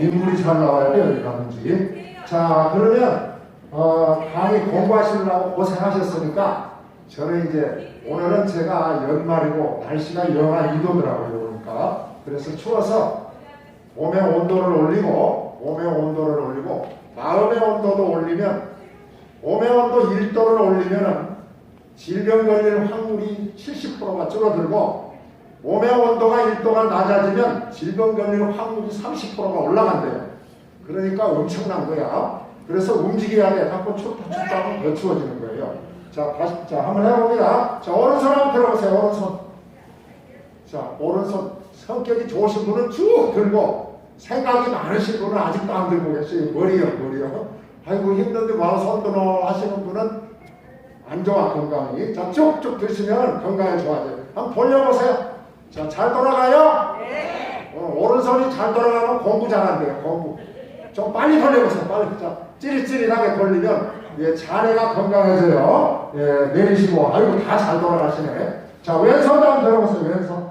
민물이 잘 나와야 돼요, 여기 가는지. 자, 그러면, 어, 강의 공부하시느라고 고생하셨으니까, 저는 이제, 오늘은 제가 연말이고, 날씨가 영하 2도더라고요, 그러니까. 그래서 추워서, 몸의 온도를 올리고, 몸의 온도를 올리고, 마음의 온도도 올리면, 몸의 온도 1도를 올리면은, 질병 걸릴 확률이 70%가 줄어들고, 몸의 온도가 1도가 낮아지면 질병 걸릴 확률이 30%가 올라간대요. 그러니까 엄청난 거야. 그래서 움직여야 돼. 자꾸 춥다 춥다 하면 더 추워지는 거예요. 자, 다시, 자, 한번 해봅니다. 자, 오른손 한번 들어보세요. 오른손. 자, 오른손. 성격이 좋으신 분은 쭉 들고, 생각이 많으신 분은 아직도 안 들고 계세요. 머리요, 머리요. 아이고, 힘든데 와손 들어 하시는 분은 안 좋아, 건강이. 자, 쭉쭉 드시면 건강이 좋아져요. 한번 돌려보세요. 자, 잘 돌아가요? 네. 어, 오른손이 잘 돌아가면 공부 잘한대요, 공부. 좀 빨리 돌려보세요, 빨리. 자, 찌릿찌릿하게 돌리면, 예, 자네가 건강해져요. 예, 내리시고, 아이고, 다 잘 돌아가시네. 자, 왼손도 한번 들어보세요, 왼손.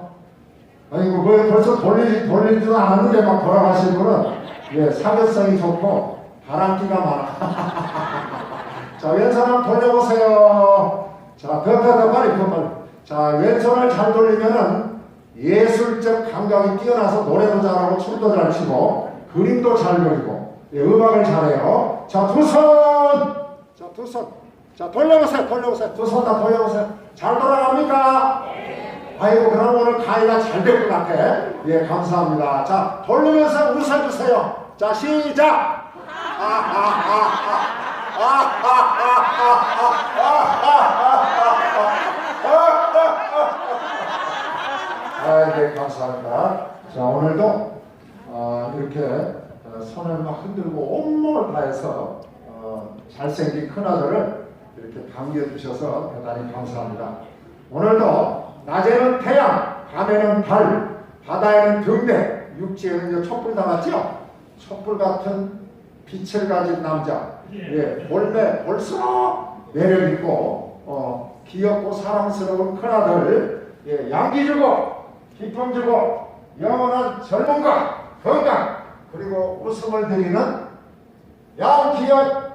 아이고, 뭐 벌써 돌리지, 돌리지도 않았는데 막 돌아가신 분은, 예, 사교성이 좋고, 바람기가 많아. 자, 왼손 한번 돌려보세요. 자, 더, 더, 더 빨리, 더 빨리. 자, 왼손을 잘 돌리면은 예술적 감각이 뛰어나서 노래도 잘하고 춤도 잘 추고 그림도 잘 그리고 예, 음악을 잘해요. 자, 두 손! 자, 두 손. 자, 돌려보세요. 돌려보세요. 두 손 다 돌려보세요. 잘 돌아갑니까? 아이고, 그럼 오늘 가위가 잘 될 것 같아. 예, 감사합니다. 자, 돌리면서 웃어주세요. 자, 시작! 아, 아, 아, 아. 아, 네, 감사합니다. 자, 오늘도 어, 이렇게 어, 손을 막 흔들고 온몸을 다해서 어, 잘생긴 큰아들을 이렇게 반겨주셔서 대단히 감사합니다. 오늘도 낮에는 태양, 밤에는 달, 바다에는 등대, 육지에는 촛불 담았죠? 촛불 같은 빛을 가진 남자, 예, 볼매, 볼수록 매력있고, 어, 귀엽고 사랑스러운 큰아들, 예, 양기 주고, 기쁨 주고, 영원한 젊음과 건강, 그리고 웃음을 드리는 양기업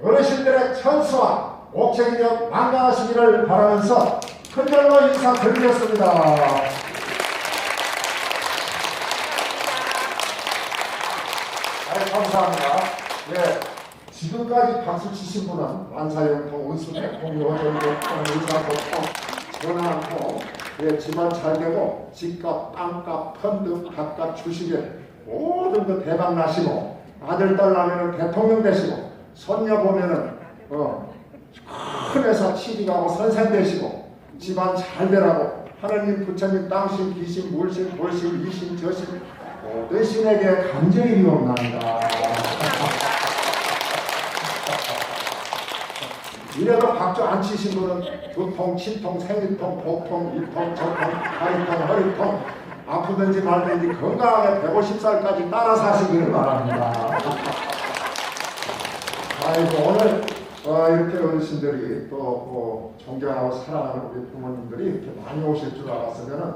어르신들의 천수와 옥체기력 만나시기를 바라면서 큰 절로 인사드리겠습니다. 네, 감사합니다. 예, 지금까지 박수 치신 분은 만사형통, 운수대통, 요정대통, 의사보통, 전화통, 예, 집안 잘 되고 집값, 땅값, 펀드, 밥값, 주식에 모든 거 대박 나시고 아들, 딸 나면은 대통령 되시고 손녀 보면은 어, 큰 회사 취직하고 선생 되시고 집안 잘 되라고 하나님, 부처님, 땅신, 귀신, 물신, 돌신, 이신, 저신 모든 신에게 간절히 비옵나이다. 이래도 박수 안 치신 분은 두통, 치통, 생리통, 복통, 입통, 저통, 다리통, 허리통 아프든지 말든지 건강하게 150살까지 따라 사시기를 바랍니다. 아이고 오늘 어, 이렇게 어르신들이 또 어, 존경하고 사랑하는 우리 부모님들이 이렇게 많이 오실 줄 알았으면은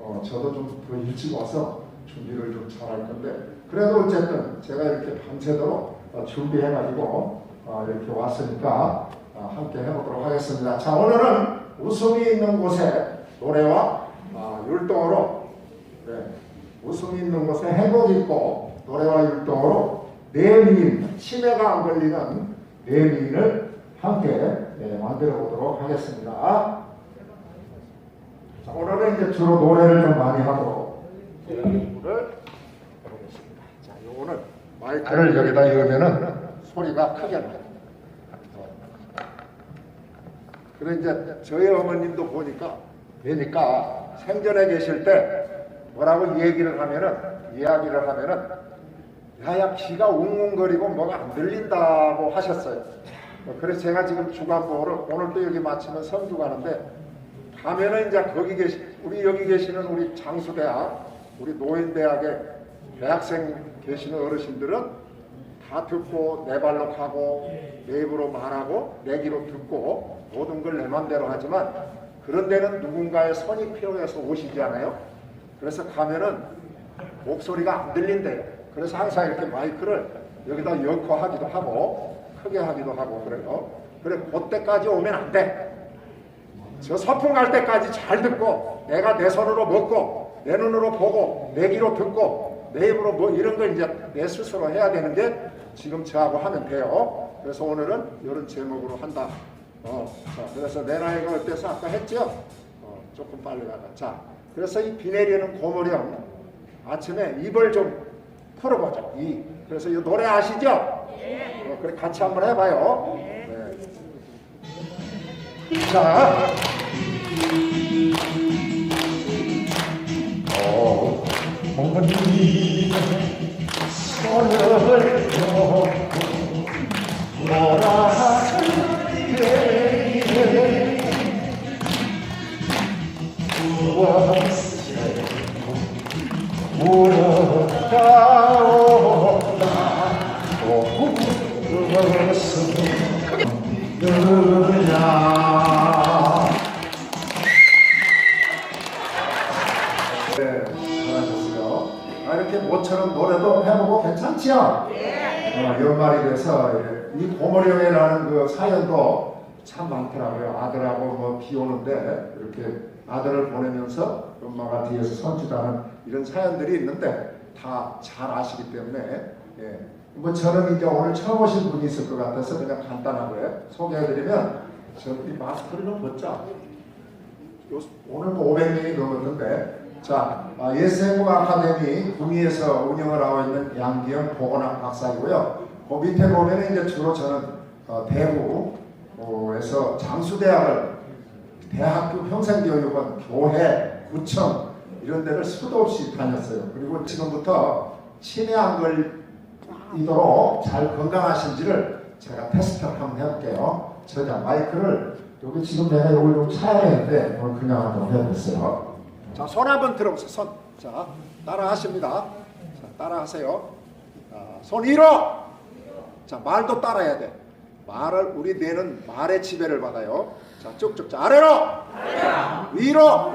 어, 저도 좀 더 일찍 와서 준비를 좀 잘할 건데 그래도 어쨌든 제가 이렇게 밤새도록 어, 준비해가지고 어, 이렇게 왔으니까 어, 함께 해보도록 하겠습니다. 자 오늘은 웃음이 있는 곳에 노래와 어, 율동으로 네, 웃음이 있는 곳에 행복이 있고 노래와 율동으로 내미인 치매가 안 걸리는 내미인을 함께 네, 만들어 보도록 하겠습니다. 자, 오늘은 이제 주로 노래를 좀 많이 하도록 연구를 해보겠습니다. 자, 요거는 마이크를 여기다 넣으면은 소리가 크게 나요. 그래 이제 저희 어머님도 보니까 되니까 생전에 계실 때 뭐라고 얘기를 하면은 이야기를 하면은 야야 귀가 웅웅거리고 뭐가 안 들린다고 하셨어요. 어, 그래서 제가 지금 주간보를 오늘도 여기 마치면 성주 가는데 가면은 이제 거기 계시 우리 여기 계시는 우리 장수대학 우리 노인대학에 대학생 계시는 어르신들은 다 듣고 내 발로 가고 내 입으로 말하고 내 귀로 듣고 모든 걸 내 맘대로 하지만 그런 데는 누군가의 선이 필요해서 오시지 않아요? 그래서 가면은 목소리가 안 들린대요. 그래서 항상 이렇게 마이크를 여기다 넣고 하기도 하고 크게 하기도 하고 그래요. 그래 그때까지 오면 안 돼. 저 서풍 갈 때까지 잘 듣고 내가 내 손으로 먹고 내 눈으로 보고 내 귀로 듣고 내 입으로 뭐 이런 걸 이제 내 스스로 해야 되는데 지금 저하고 하면 돼요. 그래서 오늘은 이런 제목으로 한다. 어, 자, 그래서 내 나이가 어때서 아까 했죠? 어, 조금 빨리 가자. 자, 그래서 이 비 내리는 고무령 아침에 입을 좀 풀어보자. 이 그래서 이 노래 아시죠? 어, 그래 같이 한번 해봐요. 네. 자. 어, 어머니 손을 누냐 네, 잘하셨어요. 아, 이렇게 모처럼 노래도 해보고 괜찮지요? 어, 연말이 돼서 예, 이 고모령이라는 그 사연도 참 많더라고요. 아들하고 뭐 비 오는데 이렇게 아들을 보내면서 엄마가 뒤에서 손주다는 이런 사연들이 있는데 다 잘 아시기 때문에 예. 뭐 저는 이제 오늘 처음 오신 분이 있을 것 같아서 그냥 간단하게 소개해드리면 저이 마스크를 좀 벗자. 요- 오늘 뭐 500명이 넘었는데 자 아, 예세국 아카데미 구미에서 운영을 하고 있는 양기영 보건학 박사이고요. 그 밑에 보면 이제 주로 저는 어, 대구에서 장수대학을 대학교 평생교육원 교회 구청 이런 데를 수도 없이 다녔어요. 그리고 지금부터 치매 안 걸리도록 잘 건강하신지를 제가 테스트를 한번 해볼게요. 저자 마이크를 여기 지금 내가 이걸 좀 차야 되는데 오늘 그냥 한번 해보겠어요. 자, 손 한번 들어보세요. 손. 자, 따라 하십니다. 자, 따라 하세요. 자, 손 위로. 자, 말도 따라해야 돼. 말을 우리 뇌는 말의 지배를 받아요. 자, 쭉쭉. 자, 아래로. 위로.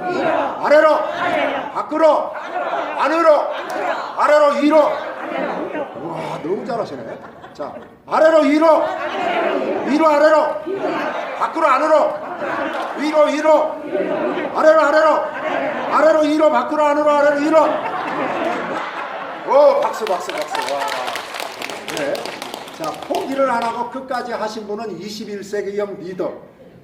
아래로. 밖으로. 안으로. 아래로 위로. 와, 너무 잘하시네. 자, 아래로 위로. 위로 아래로. 밖으로 안으로. 위로 위로. 아래로 아래로. 아래로 위로 밖으로 안으로 아래로 위로. 오, 박수 박수 박수. 와. 네. 자, 포기를 안 하고 끝까지 하신 분은 21세기형 리더.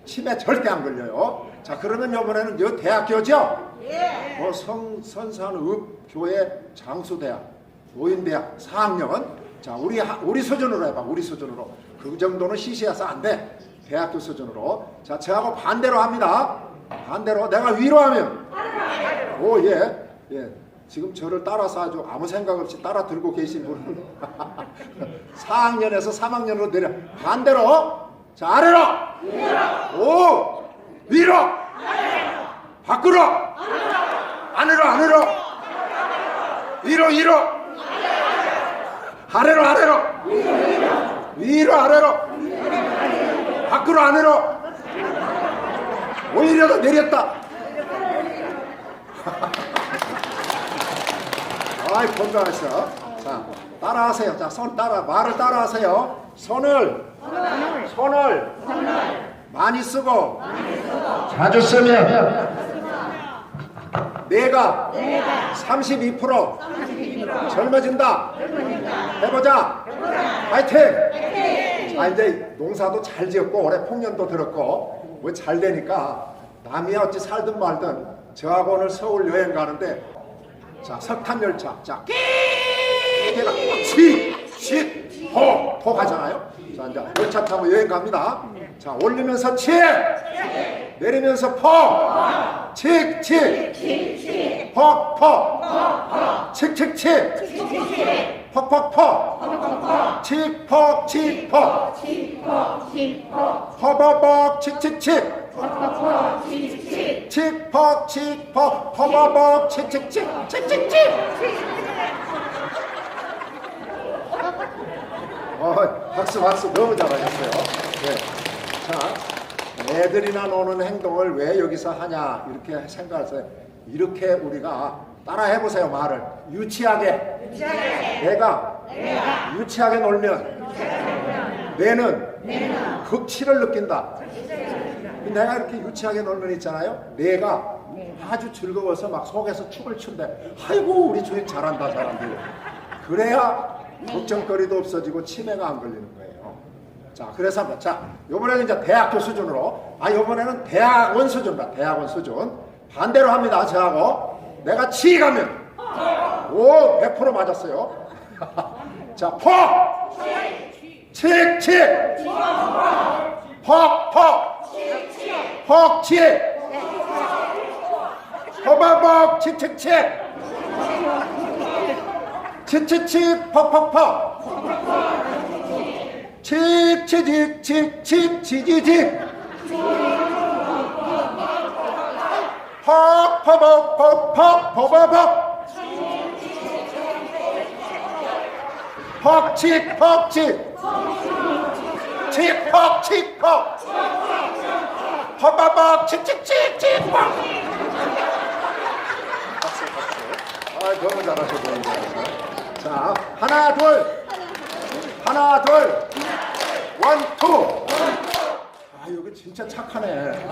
치매 절대 안 걸려요. 자, 그러면 이번에는 요 대학교죠? 예. 뭐 성, 선산읍 교회 장수대학, 노인대학 4학년. 자, 우리, 하- 우리 수준으로 해봐, 우리 수준으로. 그 정도는 시시해서 안 돼. 대학교 수준으로. 자, 저하고 반대로 합니다. 반대로. 내가 위로 하면. 오, 예. 예. 지금 저를 따라서 아주 아무 생각 없이 따라 들고 계신 분은 4학년에서 3학년으로 내려. 반대로. 자 아래로. 오 위로. 밖으로. 안으로 안으로. 위로 위로. 아래로 아래로. 위로 아래로. 밖으로 안으로. 오히려 더 내렸다 아이 건강하셔. 자 따라하세요. 자 손 따라 말을 따라하세요. 손을 손을 많이 쓰고 자주 쓰면 내가 32% 젊어진다. 해보자. 화이팅. 자 이제 농사도 잘 지었고 올해 폭년도 들었고 뭐 잘 되니까 남이 어찌 살든 말든 저하고 오늘 서울 여행 가는데 자, 석탄 열차. 자, 끼가 시, 시, 포, 포 가잖아요. 자, 이제 열차 타고 여행 갑니다. 자, 올리면서 치, 내리면서 포, 칙, 칙, 포, 포, 칙, 칙, 칙, 폭, 폭, 폭, 칙, 폭, 칙, 폭, 퍼버벅, 칙, 칙, 칙. 칙퍽 칙퍽 퍼버벅 칙칙칙 칙칙칙. 어, 박수 박수. 너무 잘하셨어요. 네. 자 애들이나 노는 행동을 왜 여기서 하냐 이렇게 생각하세요 이렇게 우리가 따라 해보세요 말을. 유치하게, 내가, 유치하게 놀면, 내는, 극치를 느낀다. 내가 이렇게 유치하게 놀면 있잖아요. 내가 아주 즐거워서 막 속에서 춤을 춘대. 아이고 우리 주인 잘한다 잘한다. 그래야 걱정거리도 없어지고 치매가 안 걸리는 거예요. 자 그래서 한번 자 이번에는 이제 대학교 수준으로 아 이번에는 대학원 수준다. 대학원 수준 반대로 합니다. 저하고 내가 치 가면 오 100% 맞았어요. 자 포. 칙, 칙! 퍽, 칙! 허벅벅, 칙, 칙, 칙! 칙, 칙, 칙, 퍽, 퍽, 퍽! 칙, 칙, 칙, 칙, 칙, 칙, 칙! 퍽, 퍼벅, 퍽, 퍽, 퍼벅, 퍽! 퍽칙, 퍽칙! 칙퍽 칙퍽 퍽퍽퍽 칙칙칙 칙퍽 박수 박수 아 너무 잘하셔 너무 잘하셔. 자 하나 둘. 하나 둘. 원투. 아 여기 진짜 착하네.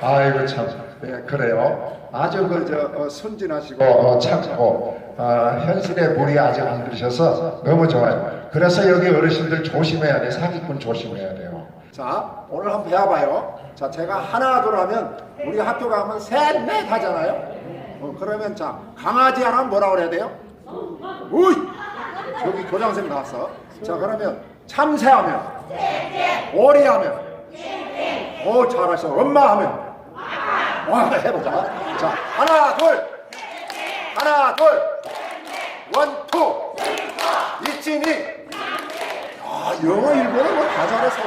아이고 참 네, 그래요. 아주 그저 어, 순진하시고 어, 착하고 아, 현실에 무리 아직 안 들으셔서 너무 좋아요. 그래서 여기 어르신들 조심해야 돼 사기꾼 조심해야 돼요. 자 오늘 한번 배워봐요. 자 제가 하나 둘 하면 우리 학교 가면 셋넷 하잖아요. 어, 그러면 자 강아지 하나 뭐라 그래야 돼요? 우이! 여기 교장선생님 나왔어. 자 그러면 참새하면 오리하면 오 잘하셔 엄마 하면 와 해보자. 자 하나 둘. 하나 둘. 원 투. 이진이. 아 영어 일본어 뭐다 잘했어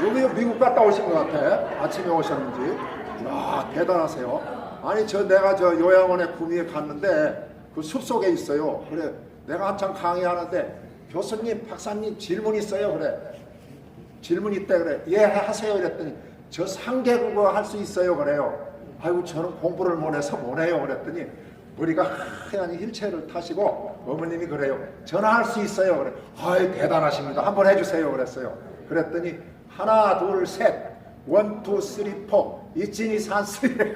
여기 미국 갔다 오신 것 같아. 아침에 오셨는지. 야 대단하세요. 아니 저 내가 저 요양원에 구미에 갔는데 그 숲 속에 있어요. 그래 내가 한참 강의하는데 교수님 박사님 질문 있어요. 그래. 질문 있대. 그래. 예 하세요. 이랬더니 저 상계 국어 할 수 있어요. 그래요 아이고 저는 공부를 못해서 못해요. 그랬더니 우리가 하얀 휠체어를 타시고 어머님이 그래요. 전화할 수 있어요. 그래. 아이 대단하십니다. 한번 해주세요. 그랬어요. 그랬더니 하나 둘셋. 원투 쓰리 포. 이진이 산쓰리.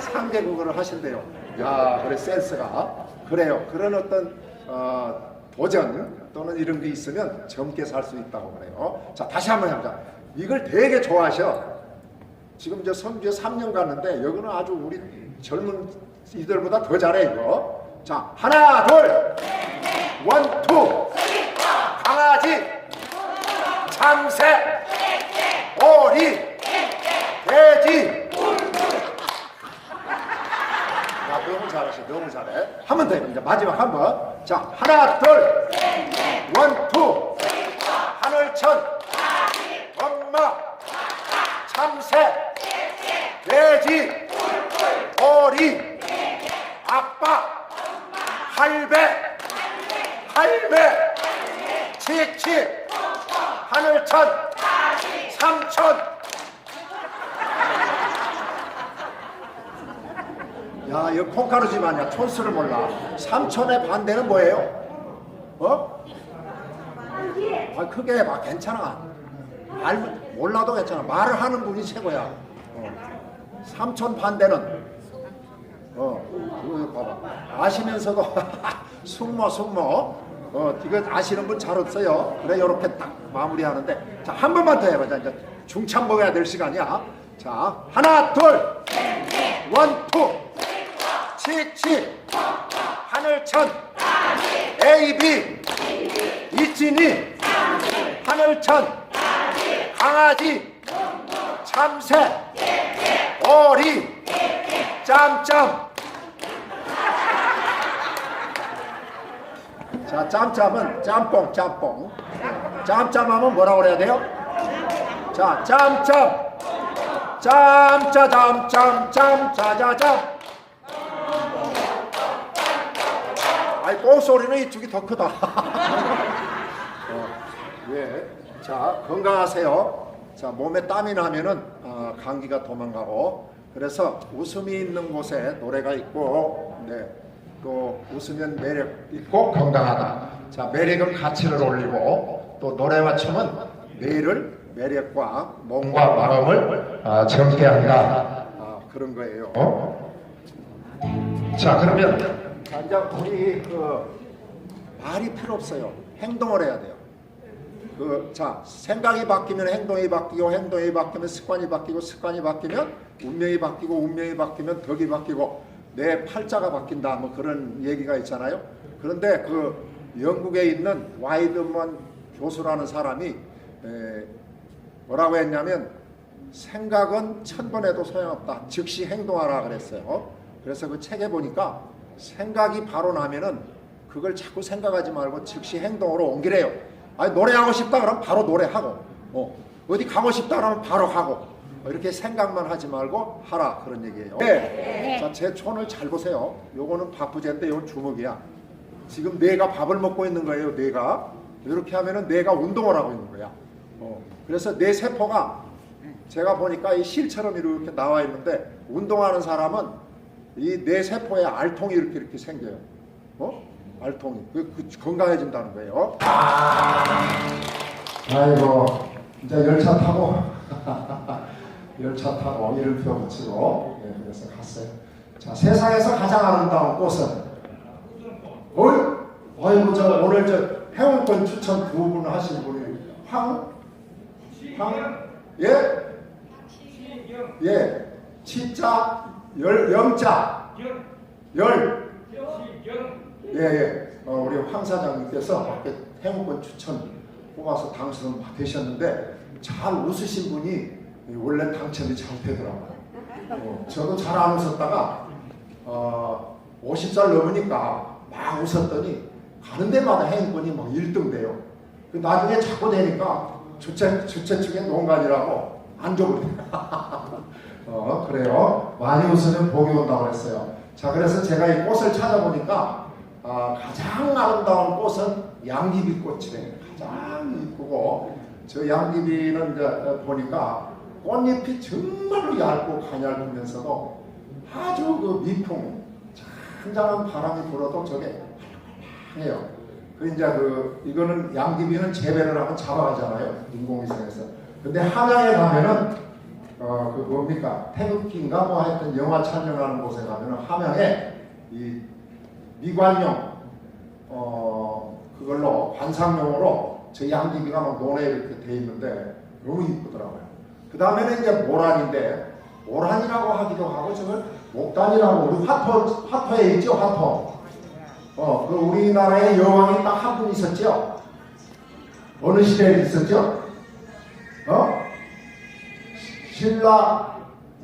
상계국어를 하신대요. 야 그래 센스가. 그래요. 그런 어떤 어, 도전 또는 이런 게 있으면 젊게 살 수 있다고 그래요. 자 다시 한번 해보자. 이걸 되게 좋아하셔. 지금 저 성주에 3년 갔는데 여기는 아주 우리 젊은 이들보다 더 잘해 이거. 자 하나 둘 원투 강아지 참새 오리 돼지 야, 너무 잘하셔. 너무 잘해. 한 번 더 해. 이제 마지막 한 번. 자, 하나, 둘. 원, 투. 하늘천. 엄마. 참새. 돼지. 오리. 아빠. 할배. 할배. 칙칙. 하늘천. 삼촌. 야, 이거 콩가루 집 아니야. 촌수를 몰라. 삼촌의 반대는 뭐예요? 어? 아, 크게 해봐. 괜찮아. 알, 몰라도 괜찮아. 말을 하는 분이 최고야. 어. 삼촌 반대는, 어, 이거 봐봐. 아시면서도 숙모, 숙모. 어, 이거 아시는 분 잘 없어요. 그래, 요렇게 딱 마무리하는데. 자, 한 번만 더 해보자. 이제 중참 먹어야 될 시간이야. 자, 하나, 둘, 원, 투. 칙칙 하늘천 AB 이진이 하늘천 강아지 참새 오리 짬짬 자 짬짬은 짬뽕 짬뽕 짬짬하면 뭐라고 그래야 돼요? 자 짬짬 짬짜짬짬짬 짜자짬 아이 꽁소리는 이쪽이 더 크다. 어, 예. 자 건강하세요. 자 몸에 땀이 나면은 어, 감기가 도망가고 그래서 웃음이 있는 곳에 노래가 있고, 네, 또 웃으면 매력 있고 건강하다. 자, 매력은 가치를 올리고 또 노래와 춤은 내일을 매력과 몸과 마음을 아, 젊게 한다. 아, 그런 거예요. 어? 자, 그러면 자, 이제 우리 그 말이 필요 없어요. 행동을 해야 돼요. 그, 자, 생각이 바뀌면 행동이 바뀌고, 행동이 바뀌면 습관이 바뀌고, 습관이 바뀌면 운명이 바뀌고, 운명이 바뀌면 덕이 바뀌고, 내 팔자가 바뀐다. 뭐 그런 얘기가 있잖아요. 그런데 그 영국에 있는 와이드먼 교수라는 사람이 에, 뭐라고 했냐면 생각은 천 번 해도 소용없다. 즉시 행동하라 그랬어요. 그래서 그 책에 보니까 생각이 바로 나면은 그걸 자꾸 생각하지 말고 즉시 행동으로 옮기래요. 아니 노래하고 싶다 그러면 바로 노래하고 어, 어디 가고 싶다 그러면 바로 가고 어, 이렇게 생각만 하지 말고 하라 그런 얘기예요. 네. 자, 제 촌을 잘 보세요. 요거는 밥부제인데 요건 주먹이야. 지금 내가 밥을 먹고 있는 거예요. 내가 이렇게 하면은 내가 운동을 하고 있는 거야. 어, 그래서 내 세포가 제가 보니까 이 실처럼 이렇게 나와 있는데 운동하는 사람은 이내 세포에 알통이 이렇게 이렇게 생겨요. 어? 알통이 그, 그 건강해진다는 거예요. 아이고 이제 열차 타고 열차 타고 이름표 붙이고 네, 그래서 갔어요. 자 세상에서 가장 아름다운 꽃은 어이 아이고 저 오늘 저 회원권 추천 두분 하신 분이 황 황? 예? 예. 치자 열 영자 열 예, 예. 어, 우리 황 사장님께서 밖에 행운권 추천 뽑아서 당선 되셨는데 잘 웃으신 분이 원래 당첨이 잘 되더라고요. 어, 저도 잘 안 웃었다가 어, 50살 넘으니까 막 웃었더니 가는 데마다 행운권이 막 1등 돼요. 그 나중에 자꾸 되니까 주최, 주최 측의 농간이라고 안 줘버려. 어, 그래요. 많이 웃으면 복이 온다고 그랬어요. 자, 그래서 제가 이 꽃을 찾아보니까 아, 가장 아름다운 꽃은 양귀비 꽃이래요. 가장 이쁘고 저 양귀비는 이제 보니까 꽃잎이 정말로 얇고 가냘으면서도 아주 그 미풍 잔잔한 바람이 불어도 저게 해요. 그 이제 그 이거는 양귀비는 재배를 하면 잡아가잖아요 인공위성에서. 근데 함양에 가면은 어 그 뭡니까 태극기인가 뭐 하여튼 영화 촬영하는 곳에 가면은 함양에 이 미관용 어 그걸로 관상용으로 저 양귀비가 막 논에 이렇게 돼 있는데 너무 이쁘더라고요. 그 다음에는 이제 모란인데 모란이라고 하기도 하고 저걸 목단이라고 우리 화토 화토에 있죠 화토. 어, 그 우리나라의 여왕이 딱 한 분 있었죠? 어느 시대에 있었죠? 어? 신라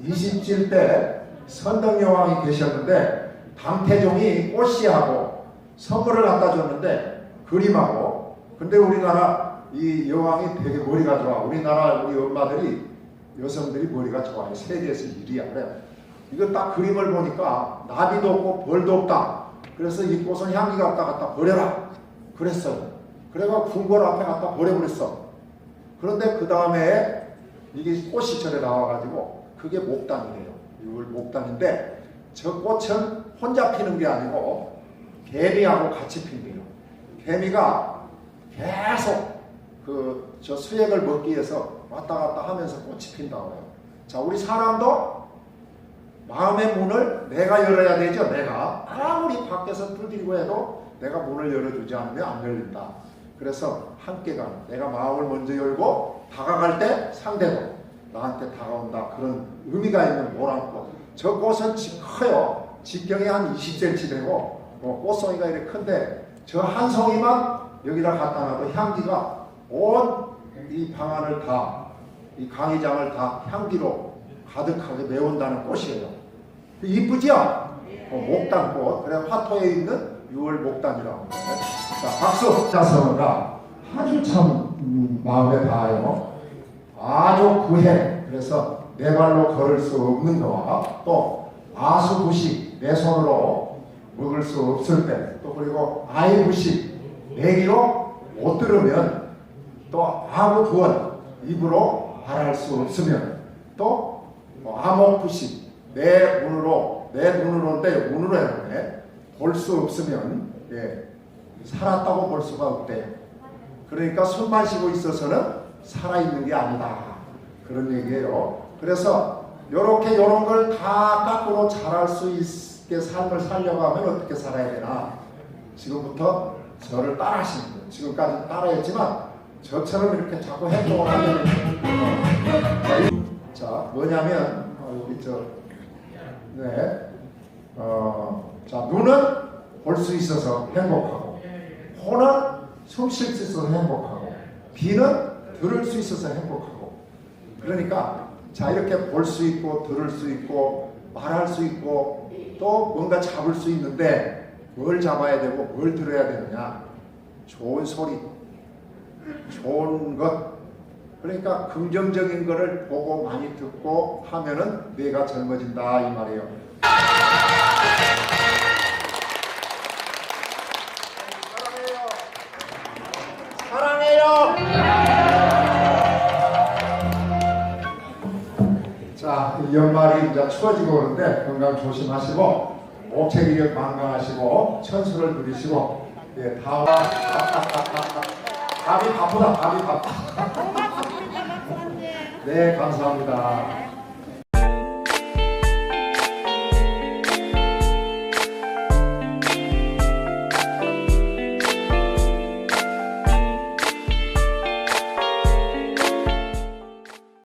27대 선덕 여왕이 계셨는데 당태종이 꽃씨하고 선물을 갖다 줬는데 그림하고 근데 우리나라 이 여왕이 되게 머리가 좋아. 우리나라 우리 엄마들이 여성들이 머리가 좋아요. 세계에서 1위야. 그래. 이거 딱 그림을 보니까 나비도 없고 벌도 없다. 그래서 이 꽃은 향기 갖다 갖다 버려라. 그랬어요. 그래가 궁궐 앞에 갖다 버려버렸어. 그런데 그 다음에 이게 꽃이 절에 나와가지고 그게 목단이래요. 이걸 목단인데 저 꽃은 혼자 피는 게 아니고 개미하고 같이 핀대요. 개미가 계속 그 저 수액을 먹기 위해서 왔다 갔다 하면서 꽃이 핀다고 해요. 자, 우리 사람도 마음의 문을 내가 열어야 되죠. 내가 아무리 밖에서 두드리고 해도 내가 문을 열어주지 않으면 안 열린다. 그래서 함께 가는 내가 마음을 먼저 열고 다가갈 때 상대도 나한테 다가온다. 그런 의미가 있는 모란꽃. 저 꽃은 지- 커요. 직경이 한 20cm 되고 뭐 꽃송이가 이렇게 큰데 저 한 송이만 여기다 갖다 놔도 향기가 온 이 방안을 다, 이 강의장을 다 향기로 가득하게 메운다는 꽃이에요. 이쁘죠? 어, 목단꽃. 그래 화토에 있는 6월 목단이라고. 자, 박수. 자서가 아주 참 음, 마음에 닿아요. 아주 구해. 그래서 내 발로 걸을 수 없는 거와 또 아수부식 내 손으로 먹을 수 없을 때 또 그리고 아이부식 내기로 못 들으면 또 아무 구원 입으로 말할 수 없으면 또 뭐 암흑부식 내 눈으로 내 눈으로인데 눈으로 해놓네 볼수 없으면 예, 살았다고 볼 수가 없대요. 그러니까 술 마시고 있어서는 살아있는 게 아니다. 그런 얘기예요. 그래서 요렇게 요런 걸다 거꾸로 잘할 수 있게 삶을 살려가면 어떻게 살아야 되나. 지금부터 저를 따라하시는 거예요. 지금까지 따라했지만 저처럼 이렇게 자꾸 행동을 하면 자 뭐냐면 어, 우리 저 네. 어, 자, 눈은 볼 수 있어서 행복하고, 코는 숨 쉴 수 있어서 행복하고, 귀는 들을 수 있어서 행복하고. 그러니까, 자, 이렇게 볼 수 있고, 들을 수 있고, 말할 수 있고, 또 뭔가 잡을 수 있는데, 뭘 잡아야 되고, 뭘 들어야 되느냐. 좋은 소리, 좋은 것. 그러니까 긍정적인 거를 보고 많이 듣고 하면은 뇌가 젊어진다 이 말이에요. 추워지고 그러는데 건강 조심하시고 목체기력 건강하시고 천수를 누리시고 예, 다음 밥이 바쁘다 밥이 바빠. 네, 감사합니다.